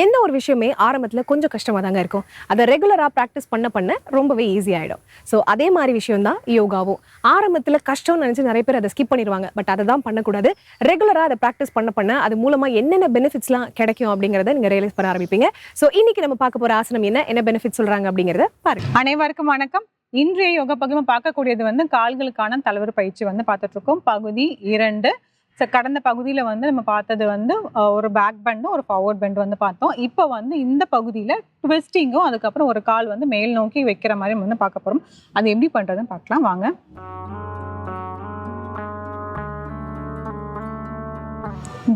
எந்த ஒரு விஷயமே ஆரம்பத்தில் கொஞ்சம் கஷ்டமாக தாங்க இருக்கும். அதை ரெகுலராக ப்ராக்டிஸ் பண்ண பண்ண ரொம்பவே ஈஸி ஆகிடும் ஸோ அதே மாதிரி விஷயம் தான் யோகாவும். ஆரம்பத்தில் கஷ்டம்னு நினச்சி நிறைய பேர் அதை ஸ்கிப் பண்ணிடுவாங்க பட் அதை தான் பண்ணக்கூடாது. ரெகுலராக அதை ப்ராக்டிஸ் பண்ண பண்ண அது மூலமாக என்னென்ன பெனிஃபிட்ஸ்லாம் கிடைக்கும் அப்படிங்கிறத நீங்கள் ரியலைஸ் பண்ண ஆரம்பிப்பீங்க. ஸோ இன்னைக்கு நம்ம பார்க்க போகிற ஆசனம் என்ன? என்ன பெனிஃபிட் சொல்கிறாங்க அப்படிங்கிறத பாருங்க. அனைவருக்கும் வணக்கம். இன்றைய யோக பகுதி பார்க்கக்கூடியது வந்து கால்களுக்கான தலைவர் பயிற்சி வந்து பார்த்துட்ருக்கோம் பகுதி இரண்டு ஸோ கடந்த பகுதியில் வந்து நம்ம பார்த்தது வந்து ஒரு பேக் பெண்டும் ஒரு ஃபார்வர்ட் பெண்ட் வந்து பார்த்தோம். இப்போ வந்து இந்த பகுதியில் ட்விஸ்டிங்கும் அதுக்கப்புறம் ஒரு கால் வந்து மேல் நோக்கி வைக்கிற மாதிரி வந்து பார்க்க போகிறோம் அது எப்படி பண்ணுறதுன்னு பார்க்கலாம். வாங்க.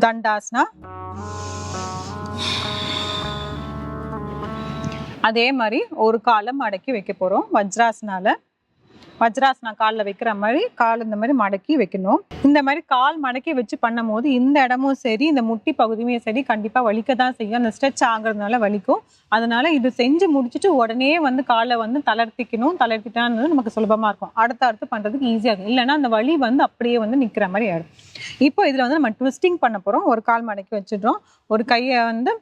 தண்டாஸ்னா அதே மாதிரி ஒரு காலம் அடக்கி வைக்க போகிறோம் வஜ்ராஸ்னால. வஜ்ராசனா காலில் வைக்கிற மாதிரி கால் இந்த மாதிரி மடக்கி வைக்கணும். இந்த மாதிரி கால் மடக்கி வச்சு பண்ணும்போது இந்த இடமும் சரி இந்த முட்டி பகுதியுமே சரி கண்டிப்பாக வலிக்க தான் செய்யும். அந்த ஸ்ட்ரெச் ஆகுறதுனால வலிக்கும். அதனால இது செஞ்சு முடிச்சுட்டு உடனே வந்து காலை வந்து தளர்த்திக்கணும். தளர்த்திட்டான்னு நமக்கு சுலபமாக இருக்கும். அடுத்த அடுத்து பண்ணுறதுக்கு ஈஸியாக இருக்கும் இல்லைன்னா அந்த வலி வந்து அப்படியே வந்து நிற்கிற மாதிரி ஆயிடும். இப்போ இதில் வந்து நம்ம ட்விஸ்டிங் பண்ண போகிறோம் ஒரு கால் மடக்கி வச்சிடுறோம். ஒரு கையை வந்து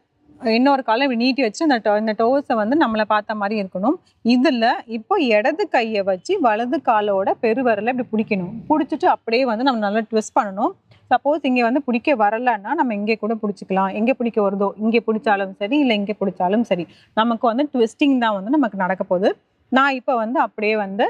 இன்னொரு காலை இப்படி நீட்டி வச்சு அந்த டோ இந்த டோஸை வந்து நம்மளை பார்த்த மாதிரி இருக்கணும். இதில் இப்போ இடது கையை வச்சு வலது காலோட பெருவரலை இப்படி பிடிக்கணும். பிடிச்சிட்டு அப்படியே வந்து நம்ம நல்லா ட்விஸ்ட் பண்ணணும். சப்போஸ் இங்கே வந்து பிடிக்க வரலன்னா நம்ம இங்கே கூட பிடிச்சிக்கலாம். எங்கே பிடிக்க வருதோ இங்கே பிடிச்சாலும் சரி இல்லை இங்கே பிடிச்சாலும் சரி. நமக்கு வந்து ட்விஸ்டிங் தான் வந்து நமக்கு நடக்க போகுது. நான் இப்போ வந்து அப்படியே வந்து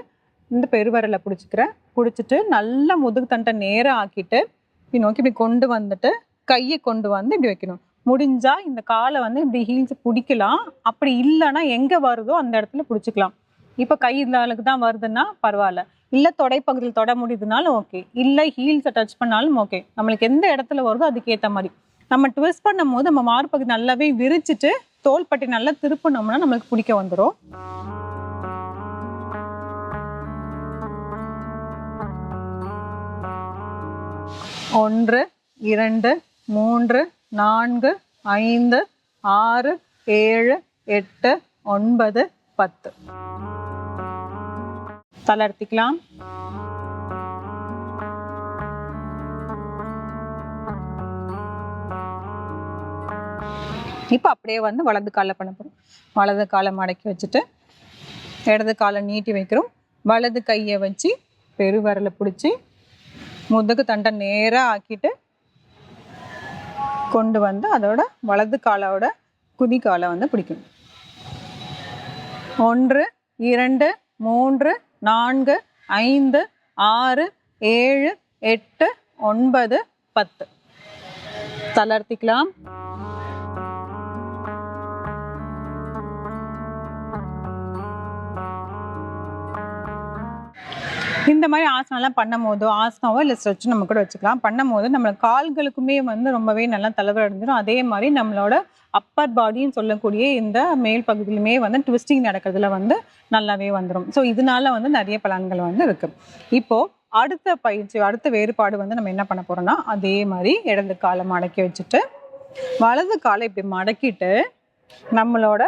இந்த பெருவரலை பிடிச்சிக்கிறேன். பிடிச்சிட்டு நல்லா முதுகு தண்டை நேராக ஆக்கிட்டு இப்படி நோக்கி இப்படி கொண்டு வந்துட்டு கையை கொண்டு வந்து இப்படி வைக்கணும். முடிஞ்சால் இந்த காலை வந்து இப்படி ஹீல்ஸ் பிடிக்கலாம். அப்படி இல்லைன்னா எங்கே வருதோ அந்த இடத்துல பிடிச்சிக்கலாம். இப்போ கை இந்த அளவுக்கு தான் வருதுன்னா பரவாயில்ல. இல்லை தொடைப்பகுதியில் தொட முடியுதுனாலும் ஓகே இல்லை ஹீல்ஸை டச் பண்ணாலும் ஓகே நம்மளுக்கு எந்த இடத்துல வருதோ அதுக்கேற்ற மாதிரி. நம்ம ட்விஸ்ட் பண்ணும் போது நம்ம மார்பகுதி நல்லாவே விரிச்சிட்டு தோள்பட்டி நல்லா திருப்பினோம்னா நம்மளுக்கு பிடிக்க வந்துடும் ஒன்று இரண்டு மூன்று நான்கு ஐந்து ஆறு ஏழு எட்டு ஒன்பது பத்து. தளர்த்திக்கலாம். இப்போ அப்படியே வந்து வலது காலில் பண்ண போகிறோம் வலது காலை மடக்கி வச்சுட்டு இடது காலை நீட்டி வைக்கிறோம். வலது கையை வச்சு பெருவரலை பிடிச்சி முதுகு தண்டை நேராக ஆக்கிட்டு கொண்டு வந்து அதோட வலது காலோட குதி காலை வந்து பிடிக்கணும் ஒன்று இரண்டு மூன்று நான்கு ஐந்து ஆறு ஏழு எட்டு ஒன்பது பத்து. தளர்த்திக்கலாம். இந்த மாதிரி ஆசனம்லாம் பண்ணும் போதோ ஆசனாவோ இல்லை ஸ்ட்ரெச் நம்ம கூட வச்சுக்கலாம். பண்ணும் போது நம்ம கால்களுக்குமே வந்து ரொம்பவே நல்லா தலைவர் அடைஞ்சிடும் அதே மாதிரி நம்மளோட அப்பர் பாடின்னு சொல்லக்கூடிய இந்த மேல் பகுதியிலுமே வந்து ட்விஸ்டிங் நடக்கிறதுல வந்து நல்லாவே வந்துடும் ஸோ இதனால வந்து நிறைய பலன்கள் வந்து இருக்கு. இப்போ அடுத்த பயிற்சி அடுத்த வேறுபாடு வந்து நம்ம என்ன பண்ண போறோம்னா அதே மாதிரி இடது காலை மடக்கி வச்சுட்டு வலது காலை இப்படி மடக்கிட்டு நம்மளோட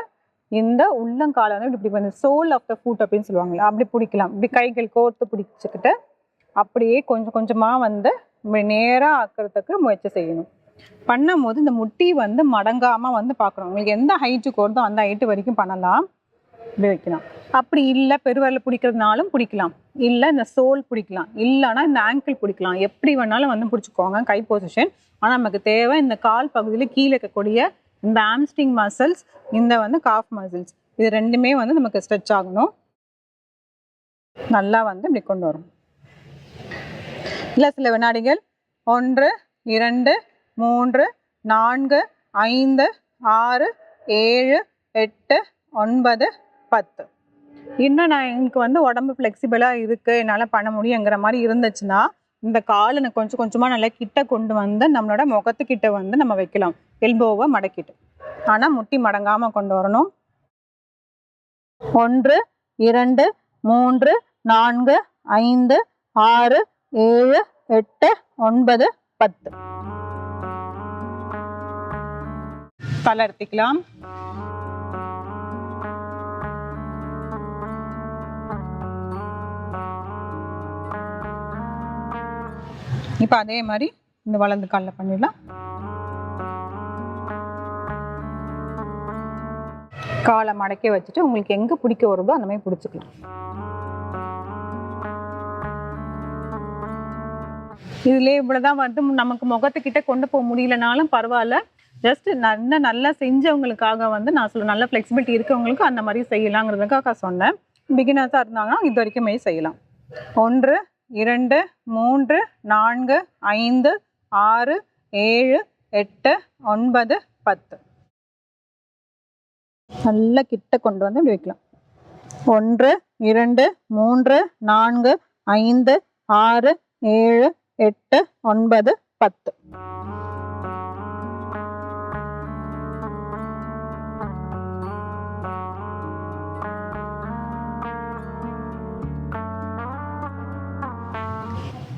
இந்த உள்ளங்கால வந்து இப்படி வந்து சோல் ஆஃப் த ஃபுட் அப்படின்னு சொல்லுவாங்களா அப்படி பிடிக்கலாம். இப்படி கைகள் கோர்த்து பிடிச்சிக்கிட்டு அப்படியே கொஞ்சம் கொஞ்சமாக வந்து நேராக ஆக்கிறதுக்கு முயற்சி செய்யணும். பண்ணும்போது இந்த முட்டி வந்து மடங்காமல் வந்து பார்க்கணும். உங்களுக்கு எந்த ஹைட்டு வருதோ அந்த ஹைட்டு வரைக்கும் பண்ணலாம். இப்படி வைக்கலாம். அப்படி இல்லை பெருவரில் பிடிக்கிறதுனாலும் பிடிக்கலாம். இல்லை இந்த சோல் பிடிக்கலாம். இல்லைன்னா இந்த ஆங்கிள் பிடிக்கலாம். எப்படி வேணாலும் வந்து பிடிச்சிக்கோங்க கை பொசிஷன் ஆனால் நமக்கு தேவை இந்த கால் பகுதியில் கீழே இருக்கக்கூடிய இந்த ஆம்ஸ்டிங் மசில்ஸ் இந்த வந்து காஃப் மசில்ஸ் இது ரெண்டுமே வந்து நமக்கு ஸ்ட்ரெச் ஆகணும். நல்லா வந்து இப்படி கொண்டு வரும். இல்லை சில வினாடிகள் ஒன்று இரண்டு மூன்று நான்கு ஐந்து ஆறு ஏழு எட்டு ஒன்பது பத்து. இன்னும் நான் எனக்கு வந்து உடம்பு ஃப்ளெக்சிபிளாக இருக்குது என்னால் பண்ண முடியுங்கிற மாதிரி இருந்துச்சுன்னா இந்த காலை கொஞ்சம் கொஞ்சமா நல்லா கிட்ட கொண்டு வந்து நம்மளோட முகத்துக்கிட்ட வந்து நம்ம வைக்கலாம். எல்போவை மடக்கிட்டு. ஆனா முட்டி மடங்காம கொண்டு வரணும். ஒன்று இரண்டு மூன்று நான்கு ஐந்து ஆறு ஏழு எட்டு ஒன்பது பத்து. தளர்த்திக்கலாம் இப்போ அதே மாதிரி இந்த வளர்ந்து காலில் பண்ணிடலாம். காலை மடக்கி வச்சுட்டு உங்களுக்கு எங்கே பிடிக்க வருதோ அந்த மாதிரி பிடிச்சிக்கலாம். இவ்வளோ தான் வந்து நமக்கு முகத்துக்கிட்ட கொண்டு போக முடியலனாலும் பரவாயில்ல. ஜஸ்ட் நல்ல நல்லா செஞ்சவங்களுக்காக வந்து நான் சொல்ல நல்ல ஃப்ளெக்சிபிலிட்டி இருக்கவங்களுக்கு அந்த மாதிரி செய்யலாங்கிறதுக்காக சொன்னேன். பிகினர்ஸாக இருந்தாங்கன்னா இது வரைக்குமே செய்யலாம். ஒன்று இரண்டு மூன்று நான்கு ஐந்து ஆறு ஏழு எட்டு ஒன்பது பத்து. நல்ல கிட்ட கொண்டு வந்து இப்படி வைக்கலாம். ஒன்று இரண்டு மூன்று நான்கு ஐந்து ஆறு ஏழு எட்டு ஒன்பது பத்து.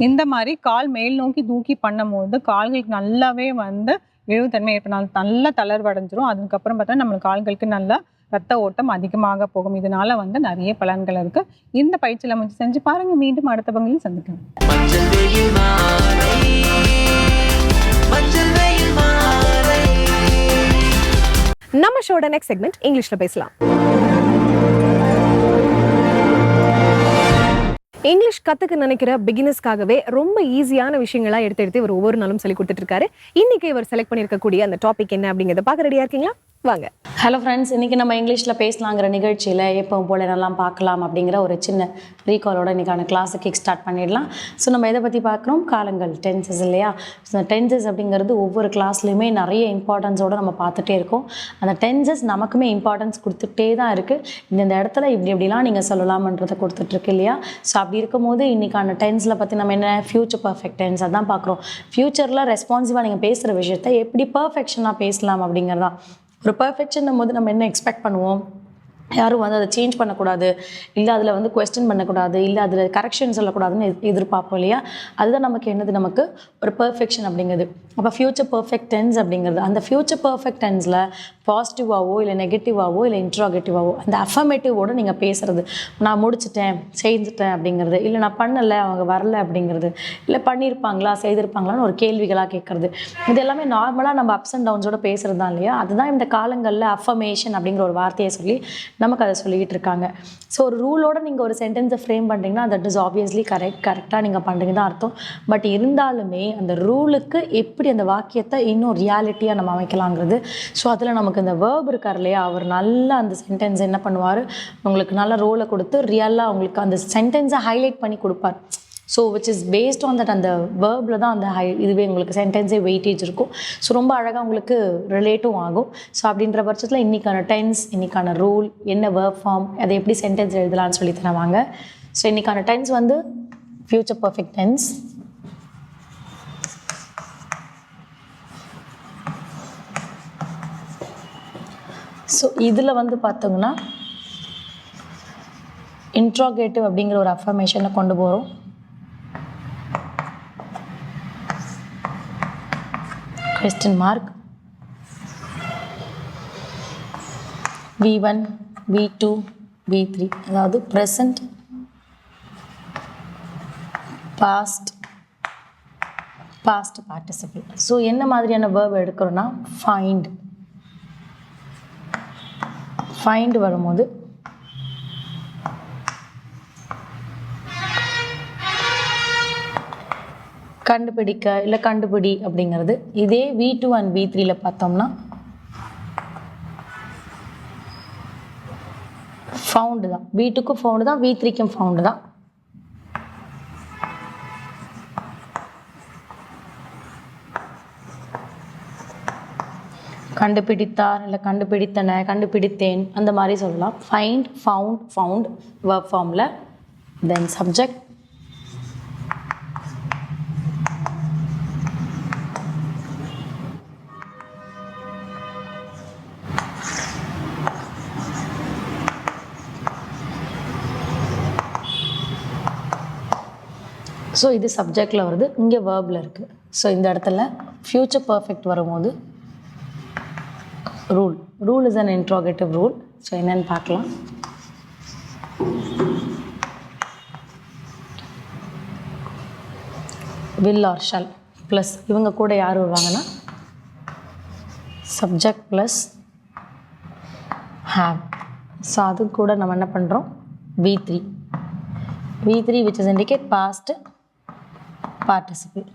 இந்த மாதிரி கால் மேல் நோக்கி தூக்கி பண்ணும்போது கால்களுக்கு நல்லாவே வந்து இழுத்தன்மை ஏற்படும் நல்லா தளர்வடைஞ்சிரும். அதுக்கப்புறம் பார்த்தா நம்ம கால்களுக்கு நல்லா ரத்த ஓட்டம் அதிகமாக போகும். இதனால வந்து நிறைய பலன்கள் இருக்கு. இந்த பயிற்சியில வந்து செஞ்சு பாருங்க. மீண்டும் அடுத்த பகுதியில் சந்திக்கலாம். நம்ம ஷோட நெக்ஸ்ட் செக்மெண்ட் இங்கிலீஷ்ல பேசலாம். இங்கிலீஷ் கத்துக்க நினைக்கிற பிகினர்ஸ்க்காகவே ரொம்ப ஈஸியான விஷயங்களாக எடுத்து எடுத்து இவர் ஒவ்வொரு நாளும் சொல்லி கொடுத்துட்டு இருக்காரு இன்னைக்கு இவர் செலக்ட் பண்ணியிருக்கக்கூடிய அந்த டாபிக் என்ன அப்படிங்கறத பார்க்க ரெடியா இருக்கீங்களா? வாங்க. ஹலோ ஃப்ரெண்ட்ஸ் இன்றைக்கி நம்ம இங்கிலீஷில் பேசலாங்கிற நிகழ்ச்சியில் எப்பவும் போல என்னெல்லாம் பார்க்கலாம் அப்படிங்கிற ஒரு சின்ன ரீகாலோட இன்றைக்கான கிளாஸை கிக் ஸ்டார்ட் பண்ணிடலாம். ஸோ நம்ம எதை பற்றி பார்க்குறோம் காலங்கள் டென்சஸ் இல்லையா? ஸோ டென்சஸ் அப்படிங்கிறது ஒவ்வொரு கிளாஸ்லையுமே நிறைய இம்பார்ட்டன்ஸோடு நம்ம பார்த்துட்டே இருக்கோம். அந்த டென்சஸ் நமக்குமே இம்பார்ட்டன்ஸ் கொடுத்துட்டே தான் இருக்குது இந்த இடத்துல இப்படி இப்படிலாம் நீங்கள் சொல்லலாம்ன்றதை கொடுத்துட்ருக்கு இல்லையா? ஸோ அப்படி இருக்கும்போது இன்றைக்கான டென்ஸில் பற்றி நம்ம என்ன? ஃப்யூச்சர் பர்ஃபெக்ட் டென்ஸ் அதான் பார்க்குறோம். ஃப்யூச்சரில் ரெஸ்பான்சிவாக நீங்கள் பேசுகிற விஷயத்த எப்படி பர்ஃபெக்ஷனாக பேசலாம் அப்படிங்கிறதான் ஒரு பர்ஃபெக்ஷன் போது நம்ம என்ன எக்ஸ்பெக்ட் பண்ணுவோம்? யாரும் வந்து அதை சேஞ்ச் பண்ணக்கூடாது. இல்லை அதில் வந்து கொஸ்டின் பண்ணக்கூடாது. இல்லை அதில் கரெக்ஷன் சொல்லக்கூடாதுன்னு எதிர்பார்ப்போம் இல்லையா? அதுதான் நமக்கு என்னது? நமக்கு ஒரு பர்ஃபெக்ஷன் அப்படிங்கிறது. அப்போ ஃப்யூச்சர் பர்ஃபெக்ட் டென்ஸ் அப்படிங்கிறது. அந்த ஃப்யூச்சர் பர்ஃபெக்ட் டென்ஸில் பாசிட்டிவாகவோ இல்லை நெகட்டிவாகவோ இல்லை இன்ட்ராகேட்டிவாகவோ அந்த அஃபர்மேட்டிவோடு நீங்கள் பேசுகிறது நான் முடிச்சிட்டேன் செஞ்சுட்டேன் அப்படிங்கிறது. இல்லை நான் பண்ணலை அவங்க வரல அப்படிங்கிறது. இல்லை பண்ணியிருப்பாங்களா செய்திருப்பாங்களான்னு ஒரு கேள்விகளாக கேட்குறது இது எல்லாமே நார்மலாக நம்ம அப்ஸ் அண்ட் டவுன்ஸோடு பேசுகிறது தான் இல்லையா? அதுதான் இந்த காலங்களில் அஃபர்மேஷன் அப்படிங்கிற ஒரு வார்த்தையை சொல்லி நமக்கு அதை சொல்லிக்கிட்டு இருக்காங்க ஸோ ஒரு ரூலோட நீங்கள் ஒரு சென்டென்ஸை ஃப்ரேம் பண்ணுறீங்கன்னா தட் இஸ் ஆப்வியஸ்லி கரெக்ட் கரெக்டாக நீங்கள் பண்ணுறீங்க தான் அர்த்தம். பட் இருந்தாலுமே அந்த ரூலுக்கு எப்படி அந்த வாக்கியத்தை இன்னும் ரியாலிட்டியாக நம்ம அமைக்கலாங்கிறது ஸோ அதில் நமக்கு இந்த வேர்ப் இருக்கார் இல்லையா அவர் நல்லா அந்த சென்டென்ஸ் என்ன பண்ணுவார்? உங்களுக்கு நல்ல ரோலை கொடுத்து ரியலாக உங்களுக்கு அந்த சென்டென்ஸை ஹைலைட் பண்ணி கொடுப்பார். So which is based on that அந்த வேர்பில் தான் அந்த ஹை இதுவே உங்களுக்கு சென்டென்ஸே வெயிட்டேஜ் இருக்கும். ஸோ ரொம்ப அழகாக உங்களுக்கு ரிலேட்டும் ஆகும். ஸோ அப்படின்ற பட்சத்தில் இன்றைக்கான டென்ஸ் இன்றைக்கான ரூல் என்ன வேர்ப் ஃபார்ம் அதை எப்படி சென்டென்ஸ் எழுதலாம்னு சொல்லி தருவாங்க. ஸோ இன்றைக்கான டென்ஸ் வந்து ஃப்யூச்சர் பர்ஃபெக்ட் டென்ஸ் ஸோ இதில் வந்து பார்த்தோங்கன்னா இன்ட்ராகேட்டிவ் அப்படிங்கிற ஒரு அஃபர்மேஷனை கொண்டு போகிறோம் question mark V one V two V three அதாவது present past past participle so என்ன மாதிரியான வேர்ப் எடுக்கிறோன்னா ஃபைண்ட் ஃபைண்ட் வரும்போது கண்டுபிடிக்க இல்லை கண்டுபிடி அப்படிங்கிறது. இதே வி டூ அண்ட் வி த்ரீல பார்த்தோம்னா ஃபவுண்டு தான். வி டூக்கும் ஃபவுண்டு தான் வி த்ரீக்கும் ஃபவுண்டு தான். கண்டுபிடித்தார் இல்லை கண்டுபிடித்தன கண்டுபிடித்தேன் அந்த மாதிரி சொல்லலாம். ஃபைண்ட் ஃபவுண்ட் ஃபவுண்ட் ஒர்க் ஃபார்மில் தென் சப்ஜெக்ட் ஸோ இது சப்ஜெக்டில் வருது. இங்கே வேர்பில் இருக்குது ஸோ இந்த இடத்துல ஃப்யூச்சர் பர்ஃபெக்ட் வரும்போது rule rule is an interrogative rule so என்னென்னு பார்க்கலாம். வில் ஆர் ஷல் ப்ளஸ் இவங்க கூட யார் வருவாங்கன்னா? சப்ஜெக்ட் ப்ளஸ் ஹேவ் ஸோ அது கூட நம்ம என்ன பண்ணுறோம் V three V three which is indicate past participle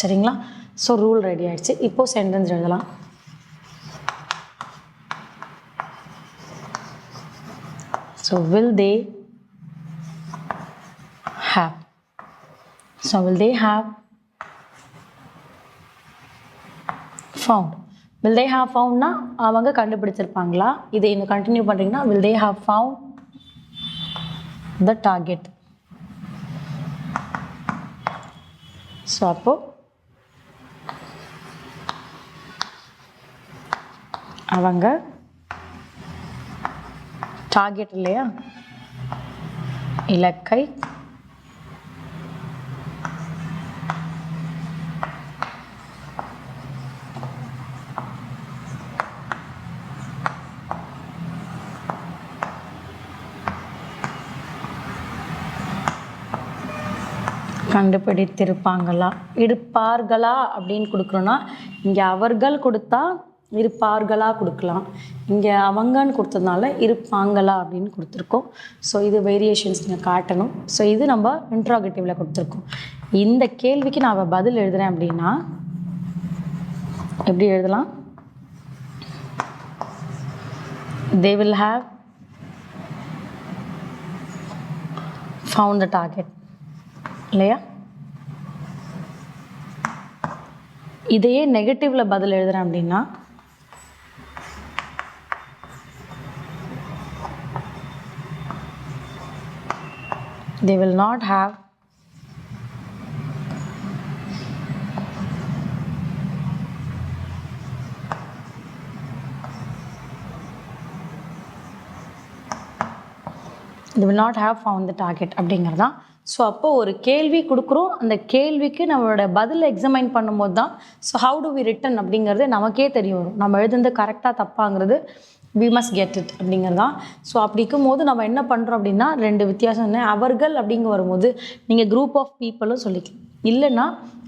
சரிங்களா? ஸோ ரூல் ரெடி ஆயிடுச்சு. இப்போது சென்டென்ஸ் எழுதலாம். So will they have so will they have found will they have ஃபவுண்ட்னா அவங்க கண்டுபிடிச்சிருப்பாங்களா? இதை இன்னும் கண்டினியூ பண்ணுறீங்கன்னா will they have found the target so அப்போது அவங்க டார்கெட் இல்லையா? இலக்கை கண்டுபிடித்திருப்பாங்களா? இருப்பார்களா அப்படின்னு கொடுக்குறோன்னா இங்கே அவர்கள் கொடுத்தா இருப்பார்களா கொடுக்கலாம். இங்கே அவங்கன்னு கொடுத்ததுனால இருப்பாங்களா அப்படின்னு கொடுத்துருக்கோம். ஸோ இது வேரியேஷன்ஸ் நீங்கள் காட்டணும். ஸோ இது நம்ம இன்ட்ராகேட்டிவில் கொடுத்துருக்கோம். இந்த கேள்விக்கு நான் பதில் எழுதுறேன் அப்படின்னா எப்படி எழுதலாம்? They will have found the target இல்லையா? இதையே நெகட்டிவில் பதில் எழுதுறேன் அப்படின்னா they will not have இது will not have found the target அப்படிங்கிறது தான் ஸோ அப்போது ஒரு கேள்வி கொடுக்குறோம். அந்த கேள்விக்கு நம்மளோட பதில் எக்ஸமைன் பண்ணும்போது தான் so how to we written அப்படிங்கிறது நமக்கே தெரிய வரும். நம்ம எழுதுனது கரெக்டாக தப்பாங்கிறது வி மஸ்ட் கெட் இட் அப்படிங்கிறது தான் ஸோ அப்படி இருக்கும்போது நம்ம என்ன பண்ணுறோம் அப்படின்னா ரெண்டு வித்தியாசம் என்ன? அவர்கள் அப்படிங்க வரும்போது நீங்கள் குரூப் ஆஃப் பீப்புளும் சொல்லிக்கலாம். இல்லைன்னா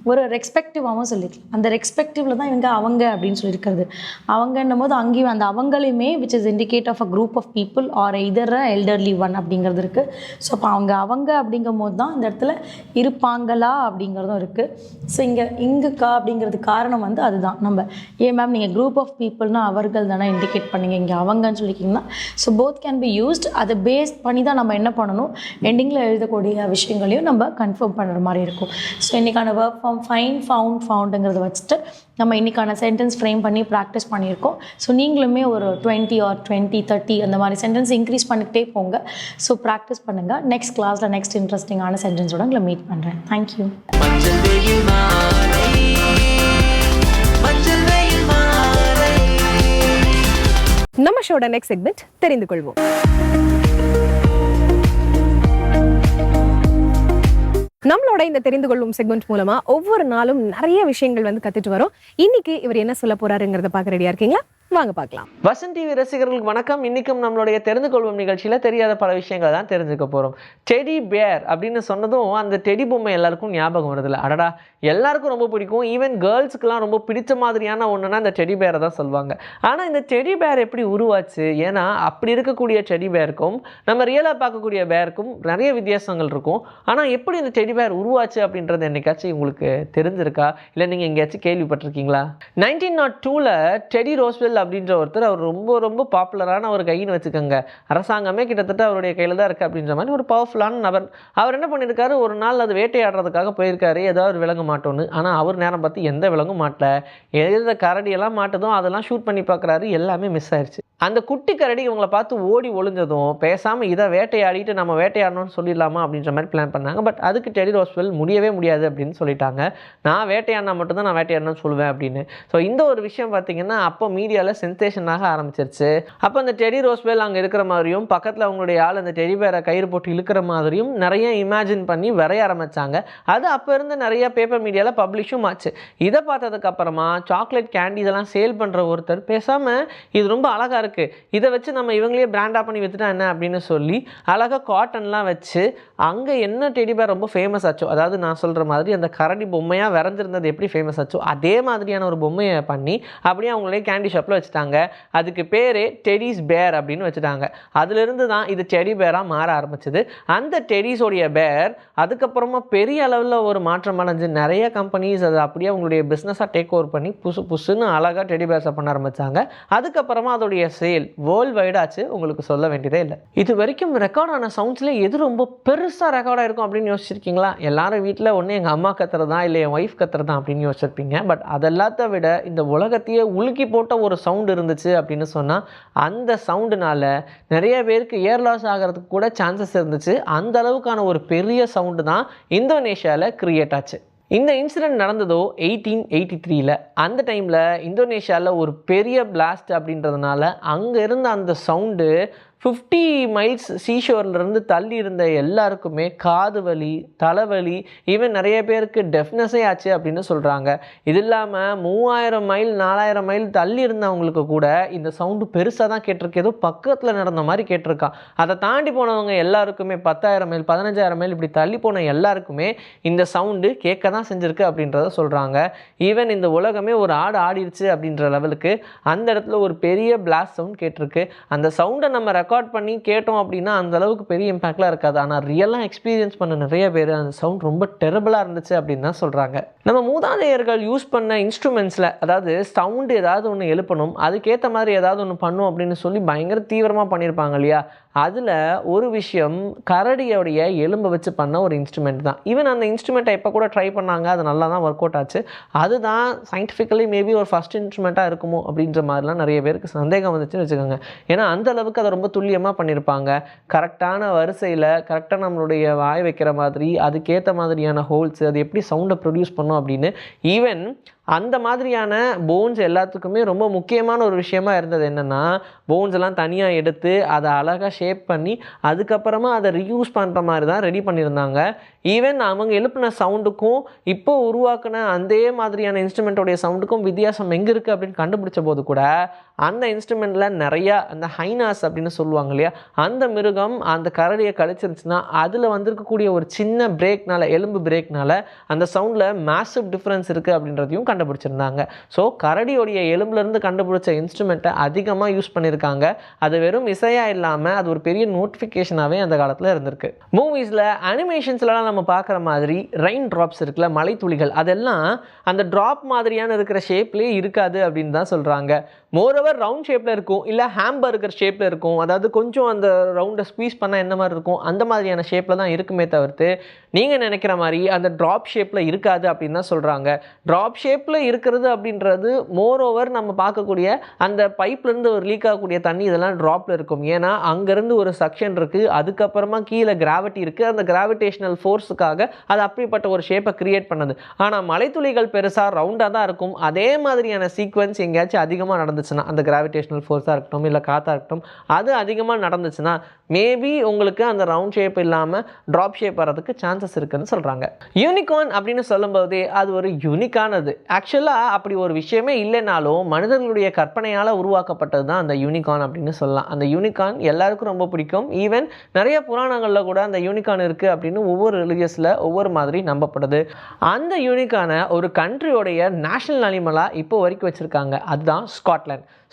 ஒரு ரெஸ்பெக்டிவாகவும் சொல்லிக்கலாம். அந்த ரெஸ்பெக்டிவில் தான் இவங்க அவங்க அப்படின்னு சொல்லியிருக்கிறது. அவங்கன்னும் போது அங்கேயும் அந்த அவங்களையுமே which is indicate of a group of people are either elderly one அப்படிங்கிறது இருக்குது ஸோ அப்போ அவங்க அவங்க அப்படிங்கும் போது தான் இந்த இடத்துல இருப்பாங்களா அப்படிங்கிறதும் இருக்குது ஸோ இங்கே இங்குக்கா அப்படிங்கிறது காரணம் வந்து அதுதான். நம்ம ஏன் மேம் நீங்கள் குரூப் ஆஃப் பீப்புள்னா அவர்கள் தானே இண்டிகேட் பண்ணீங்க. இங்கே அவங்கன்னு சொல்லிக்கிங்கன்னா so both can be used அதை பேஸ் பண்ணி தான் நம்ம என்ன பண்ணணும்? எண்டிங்கில் எழுதக்கூடிய விஷயங்களையும் நம்ம கன்ஃபார்ம் பண்ணுற மாதிரி இருக்கும். ஸோ இன்றைக்கான ஒர்க் ஃபார்ம் ஃபைன் ஃபவுண்ட் ஃபவுண்டுங்கிறத வச்சுட்டு நம்ம இன்றைக்கான சென்டென்ஸ் ஃப்ரேம் பண்ணி ப்ராக்டிஸ் பண்ணியிருக்கோம். ஸோ நீங்களுமே ஒரு டுவெண்ட்டி ஆர் டுவெண்ட்டி தேர்ட்டி அந்த மாதிரி சென்டென்ஸ் இன்க்ரீஸ் பண்ணிக்கிட்டே போங்க. ஸோ ப்ராக்டிஸ் பண்ணுங்கள் நெக்ஸ்ட் கிளாஸில் நெக்ஸ்ட் இன்ட்ரெஸ்டிங்கான சென்டென்ஸோட உங்களை மீட் பண்ணுறேன் தேங்க்யூ நம்ம ஷோட நெக்ஸ்ட் செக்மெண்ட் தெரிந்து கொள்வோம். நம்மளோட இந்த தெரிந்து கொள்ளும் செக்மெண்ட் மூலமா ஒவ்வொரு நாளும் நிறைய விஷயங்கள் வந்து கத்துட்டு வரும். இன்னைக்கு இவர் என்ன சொல்ல போறாருங்கிறத பார்க்க ரெடியா இருக்கீங்களா? வாங்க பார்க்கலாம். வசந்த் டிவி ரசிகர்களுக்கு வணக்கம். இன்னைக்கும் நம்மளுடைய தெரிந்து கொள்வோம் நிகழ்ச்சியில் தெரியாத பல விஷயங்களை தான் தெரிஞ்சுக்க போகிறோம் டெடி பேர் அப்படின்னு சொன்னதும் அந்த டெடி பொம்மை எல்லாருக்கும் ஞாபகம் வருதுல்ல அடடா எல்லாருக்கும் ரொம்ப பிடிக்கும். ஈவன் கேர்ள்ஸுக்குலாம் ரொம்ப பிடிச்ச மாதிரியான ஒன்றுனா இந்த டெடி பேரை தான் சொல்லுவாங்க. ஆனால் இந்த டெடி பேர் எப்படி உருவாச்சு? ஏன்னா அப்படி இருக்கக்கூடிய டெடி பேருக்கும் நம்ம ரியலாக பார்க்கக்கூடிய பேருக்கும் நிறைய வித்தியாசங்கள் இருக்கும். ஆனால் எப்படி இந்த டெடி பேர் உருவாச்சு அப்படின்றது என்னைக்காச்சும் உங்களுக்கு தெரிஞ்சிருக்கா? இல்லை நீங்கள் எங்கேயாச்சும் கேள்விப்பட்டிருக்கீங்களா? நைன்டீன் நாட் டூவில் டெடி ரோஸ்வெல் அப்படின்ற ஒருத்தர் அவர் ரொம்ப ரொம்ப பாப்புலரான ஒரு கைன்னு வச்சுக்கோங்க. அரசாங்கமே கிட்டத்தட்ட அவருடைய கையில் தான் இருக்குது அப்படின்ற மாதிரி ஒரு பவர்ஃபுல்லான நபர். அவர் என்ன பண்ணியிருக்காரு ஒரு நாள் அது வேட்டையாடுறதுக்காக போயிருக்காரு. ஏதாவது ஒரு விலங்கு மாட்டோன்னு ஆனால் அவர் நேரம் பார்த்து எந்த விலங்கும் மாட்டல. எந்த கரடியெல்லாம் மாட்டுதோ அதெல்லாம் ஷூட் பண்ணி பார்க்குறாரு எல்லாமே மிஸ் ஆயிடுச்சு அந்த குட்டி கரடி இவங்களை பார்த்து ஓடி ஒளிஞ்சதும் பேசாமல் இதை வேட்டையாடிட்டு நம்ம வேட்டையாடணும்னு சொல்லிடலாமா அப்படின்ற மாதிரி பிளான் பண்ணாங்க. பட் அதுக்கு டெடி ரோஸ்வெல் முடியவே முடியாது அப்படின்னு சொல்லிட்டாங்க. நான் வேட்டையாடினா மட்டும்தான் நான் வேட்டையாடணும்னு சொல்லுவேன் அப்படின்னு. ஸோ இந்த ஒரு விஷயம் பார்த்தீங்கன்னா அப்போ மீடியாவில் சென்சேஷனாக ஆரம்பிச்சிருச்சு. அப்போ அந்த டெடி ரோஸ்வெல் அங்கே இருக்கிற மாதிரியும் பக்கத்தில் அவங்களுடைய ஆள் அந்த டெடி பேரை கயிறு போட்டு இழுக்கிற மாதிரியும் நிறைய இமேஜின் பண்ணி வரைய ஆரம்பிச்சாங்க. அது அப்போ இருந்து நிறைய பேப்பர் மீடியாவில் பப்ளிஷும் ஆச்சு. இதை பார்த்ததுக்கு அப்புறமா சாக்லேட் கேண்டீஸ் எல்லாம் சேல் பண்ணுற ஒருத்தர் பேசாமல் இது ரொம்ப அழகாக இருக்குது இதை வச்சு நம்ம இவங்களே பிராண்டாக பண்ணி வித்துட்டா என்ன அப்படின்னு சொல்லி அழகாக காட்டன்லாம் வச்சு அங்கே என்ன டெடி பேர் ரொம்ப ஃபேமஸ் ஆச்சோ அதாவது நான் சொல்கிற மாதிரி அந்த கரடி பொம்மையாக விரைஞ்சிருந்தது எப்படி ஃபேமஸ் ஆச்சோ அதே மாதிரியான ஒரு பொம்மையை பண்ணி அப்படியே அவங்களே கேண்டி ஷாப்பில் வச்சுட்டாங்க. அதுக்கு பேரே டெடிஸ் பேர் அப்படின்னு வச்சுட்டாங்க. அதுலேருந்து தான் இது டெடி பேராக மாற ஆரம்பிச்சது. அந்த டெடிஸோடைய பேர் அதுக்கப்புறமா பெரிய அளவில் ஒரு மாற்றம் அடைஞ்சு நிறைய கம்பெனிஸ் அதை அப்படியே அவங்களுடைய பிஸ்னஸாக டேக் ஓவர் பண்ணி புசு புசுன்னு அழகாக டெடி பேர்ஸை பண்ண ஆரம்பித்தாங்க அதுக்கப்புறமா அதோடைய சேல் வேர்ல்டு வைடாச்சு உங்களுக்கு சொல்ல வேண்டியதே இல்லை. இது வரைக்கும் ரெக்கார்ட் ஆன சவுண்ட்ஸ்லேயே எது ரொம்ப பெருசாக ரெக்கார்ட் ஆயிருக்கும் அப்படின்னு யோசிச்சிருக்கீங்களா? எல்லாரும் வீட்டில் ஒன்று எங்கள் அம்மா கத்துறதா இல்லை என் ஒய்ஃப் கத்துறதா அப்படின்னு யோசிச்சிருப்பீங்க. பட் அதெல்லாத்த விட இந்த உலகத்தையே உலுக்கி போட்ட ஒரு சவுண்டு இருந்துச்சு அப்படின்னு சொன்னால் அந்த சவுண்டுனால நிறைய பேருக்கு ஏர் லாஸ் ஆகிறதுக்கு கூட சான்சஸ் இருந்துச்சு. அந்த அளவுக்கான ஒரு பெரிய சவுண்டு தான் இந்தோனேஷியாவில் கிரியேட் ஆச்சு. இந்த இன்சிடென்ட் நடந்ததோ எயிட்டீன் எயிட்டி த்ரீல அந்த டைமில் இந்தோனேஷியாவில் ஒரு பெரிய பிளாஸ்ட் அப்படின்றதுனால அங்கே இருந்த அந்த சவுண்டு ஃபிஃப்டி மைல்ஸ் சீஷோர்லேருந்து தள்ளி இருந்த எல்லாருக்குமே காது வலி தலைவலி ஈவன் நிறைய பேருக்கு டெஃப்னஸே ஆச்சு அப்படின்னு சொல்கிறாங்க இது இல்லாமல் மூவாயிரம் மைல் நாலாயிரம் மைல் தள்ளி இருந்தவங்களுக்கு கூட இந்த சவுண்டு பெருசாக தான் கேட்டிருக்கு. ஏதோ பக்கத்தில் நடந்த மாதிரி கேட்டிருக்கான். அதை தாண்டி போனவங்க எல்லாருக்குமே பத்தாயிரம் மைல் பதினஞ்சாயிரம் மைல் இப்படி தள்ளி போன எல்லாருக்குமே இந்த சவுண்டு கேட்க தான் செஞ்சுருக்கு அப்படின்றத சொல்கிறாங்க ஈவன் இந்த உலகமே ஒரு ஆடு ஆடிருச்சு அப்படின்ற லெவலுக்கு அந்த இடத்துல ஒரு பெரிய பிளாஸ்ட் சவுண்ட் கேட்டிருக்கு. அந்த சவுண்டை நம்ம ரெக்கார்ட் பண்ணி கேட்டோம் அப்படின்னா அந்த அளவுக்கு பெரிய இம்பாக்ட்லாம் இருக்காது. ஆனால் ரியலாக எக்ஸ்பீரியன்ஸ் பண்ண நிறைய பேர் அந்த சவுண்ட் ரொம்ப டெரபிளாக இருந்துச்சு அப்படின்னு தான் சொல்கிறாங்க நம்ம மூதாதையர்கள் யூஸ் பண்ண இன்ஸ்ட்ருமெண்ட்ஸில் அதாவது சவுண்டு ஏதாவது ஒன்று எழுப்பணும் அதுக்கேற்ற மாதிரி ஏதாவது ஒன்று பண்ணும் அப்படின்னு சொல்லி பயங்கர தீவிரமாக பண்ணியிருப்பாங்க இல்லையா? அதில் ஒரு விஷயம் கரடியோடைய எலும்பை வச்சு பண்ண ஒரு இன்ஸ்ட்ருமெண்ட் தான். ஈவன் அந்த இன்ஸ்ட்ருமெண்ட்டை இப்போ கூட ட்ரை பண்ணாங்க அது நல்லா தான் ஒர்க் அவுட் ஆச்சு. அதுதான் சயின்டிஃபிக்கலி மேபி ஒரு ஃபஸ்ட் இன்ஸ்ட்ருமெண்ட்டாக இருக்குமோ அப்படின்ற மாதிரிலாம் நிறைய பேருக்கு சந்தேகம் வந்துச்சுன்னு வச்சுக்கோங்க. ஏன்னா அந்த அளவுக்கு அதை ரொம்ப துல்லியமாக பண்ணியிருப்பாங்க கரெக்டான வரிசையில் கரெக்டாக நம்மளுடைய வாய் வைக்கிற மாதிரி அதுக்கேற்ற மாதிரியான ஹோல்ஸ் அது எப்படி சவுண்டை ப்ரொடியூஸ் பண்ணும் அப்படின்னு ஈவன் அந்த மாதிரியான போன்ஸ் எல்லாத்துக்குமே ரொம்ப முக்கியமான ஒரு விஷயமா இருந்தது என்னென்னா போன்ஸ் எல்லாம் தனியாக எடுத்து அதை அழகாக ஷேப் பண்ணி அதுக்கப்புறமா அதை ரியூஸ் பண்ணுற மாதிரி தான் ரெடி பண்ணியிருந்தாங்க. ஈவன் அவங்க எழுப்பின சவுண்டுக்கும் இப்போ உருவாக்கின அதே மாதிரியான இன்ஸ்ட்ருமெண்ட்டோடைய சவுண்டுக்கும் வித்தியாசம் எங்கே இருக்குது அப்படின்னு கண்டுபிடிச்ச போது கூட அந்த இன்ஸ்ட்ருமெண்ட்டில் நிறையா அந்த ஹைனாஸ் அப்படின்னு சொல்லுவாங்க இல்லையா? அந்த மிருகம் அந்த கரடியை கழிச்சிருச்சுன்னா அதில் வந்திருக்கக்கூடிய ஒரு சின்ன பிரேக்னால் எலும்பு பிரேக்னால் அந்த சவுண்டில் மேசிவ் டிஃப்ரென்ஸ் இருக்குது அப்படின்றதையும் கண்டுபிடிச்சிருந்தாங்க. ஸோ கரடியோடைய எலும்புலேருந்து கண்டுபிடிச்ச இன்ஸ்ட்ருமெண்ட்டை அதிகமாக யூஸ் பண்ணியிருக்காங்க அது வெறும் இசையாக இல்லாமல் அது ஒரு பெரிய நோட்டிஃபிகேஷனாகவே அந்த காலத்தில் இருந்திருக்கு. மூவிஸில் அனிமேஷன்ஸ்லலாம் நம்ம பார்க்குற மாதிரி ரெயின் ட்ராப்ஸ் இருக்குல்ல மலைத்துளிகள் அதெல்லாம் அந்த ட்ராப் மாதிரியான இருக்கிற ஷேப்லேயே இருக்காது அப்படின்னு தான் சொல்கிறாங்க மோரோவர் ரவுண்ட் ஷேப்பில் இருக்கும் இல்லை ஹேம்பர்கர் ஷேப்பில் இருக்கும் அதாவது கொஞ்சம் அந்த ரவுண்டை ஸ்குவீஸ் பண்ணால் என்ன மாதிரி இருக்கும் அந்த மாதிரியான ஷேப்பில் தான் இருக்குமே தவிர்த்து நீங்கள் நினைக்கிற மாதிரி அந்த ட்ராப் ஷேப்பில் இருக்காது அப்படின்னு தான் சொல்கிறாங்க ட்ராப் ஷேப்பில் இருக்கிறது அப்படின்றது மோரோவர் நம்ம பார்க்கக்கூடிய அந்த பைப்லேருந்து ஒரு லீக் ஆகக்கூடிய தண்ணி இதெல்லாம் ட்ராப்பில் இருக்கும். ஏன்னா அங்கேருந்து ஒரு சக்ஷன் இருக்குது அதுக்கப்புறமா கீழே கிராவிட்டி இருக்குது அந்த கிராவிடேஷனல் ஃபோர்ஸுக்காக அது அப்படிப்பட்ட ஒரு ஷேப்பை கிரியேட் பண்ணுது. ஆனால் மலைத்துளிகள் பெருசாக ரவுண்டாக தான் இருக்கும். அதே மாதிரியான சீக்வன்ஸ் எங்கேயாச்சும் அதிகமாக நடந்துச்சுன்னா அந்த கிராவிடேஷனல் ஃபோர்ஸாக இருக்கட்டும் இல்லை காற்றாக இருக்கட்டும் அது அதிகமாக நடந்துச்சுன்னா மேபி உங்களுக்கு அந்த ரவுண்ட் ஷேப் இல்லாமல் ட்ராப் ஷேப் வரதுக்கு சான்சஸ் இருக்குன்னு சொல்கிறாங்க யூனிகார்ன் அப்படின்னு சொல்லும்போதே அது ஒரு யூனிக்கானது ஆக்சுவலாக அப்படி ஒரு விஷயமே இல்லைனாலும் மனிதர்களுடைய கற்பனையால் உருவாக்கப்பட்டது தான் அந்த யூனிகார்ன் அப்படின்னு சொல்லலாம். அந்த யூனிகார்ன் எல்லாருக்கும் ரொம்ப பிடிக்கும். ஈவன் நிறைய புராணங்களில் கூட அந்த யூனிகார்ன் இருக்குது அப்படின்னு ஒவ்வொரு ரிலீஜியஸில் ஒவ்வொரு மாதிரி நம்பப்படுது. அந்த யூனிக்கான ஒரு கண்ட்ரியோடைய நேஷனல் அனிமலாக இப்போ வரைக்கும் வச்சுருக்காங்க. அதுதான் ஸ்காட்லாண்ட்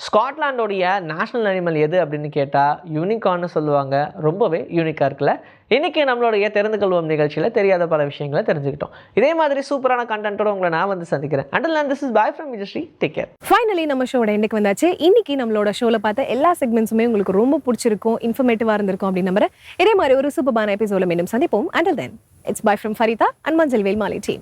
ஸ்காட்லாண்டோடைய நேஷனல் அனிமல் எது அப்படின்னு கேட்டால் யூனிகார்ன்னு சொல்லுவாங்க. ரொம்பவே யூனிக்காக இருக்குல்ல. இன்றைக்கி நம்மளுடைய தெரிந்து கொள்வோம் நிகழ்ச்சியில் தெரியாத பல விஷயங்களை தெரிஞ்சுக்கிட்டோம். இதே மாதிரி சூப்பரான கண்டென்ட்டோட உங்களை நான் வந்து சந்திக்கிறேன். Until and this is bye from Vijayashree take care finally நம்ம ஷோட இன்னைக்கு வந்தாச்சு. இன்னைக்கு நம்மளோட ஷோவில் பார்த்த எல்லா செக்மெண்ட்ஸுமே உங்களுக்கு ரொம்ப பிடிச்சிருக்கும் இன்ஃபர்மேட்டிவாக இருந்திருக்கும் அப்படின்னு நம்புறேன். இதே மாதிரி ஒரு சூப்பரான எபிசோட மீண்டும் சந்திப்போம். Until then it's bye from Farida and Manjal Velmalai team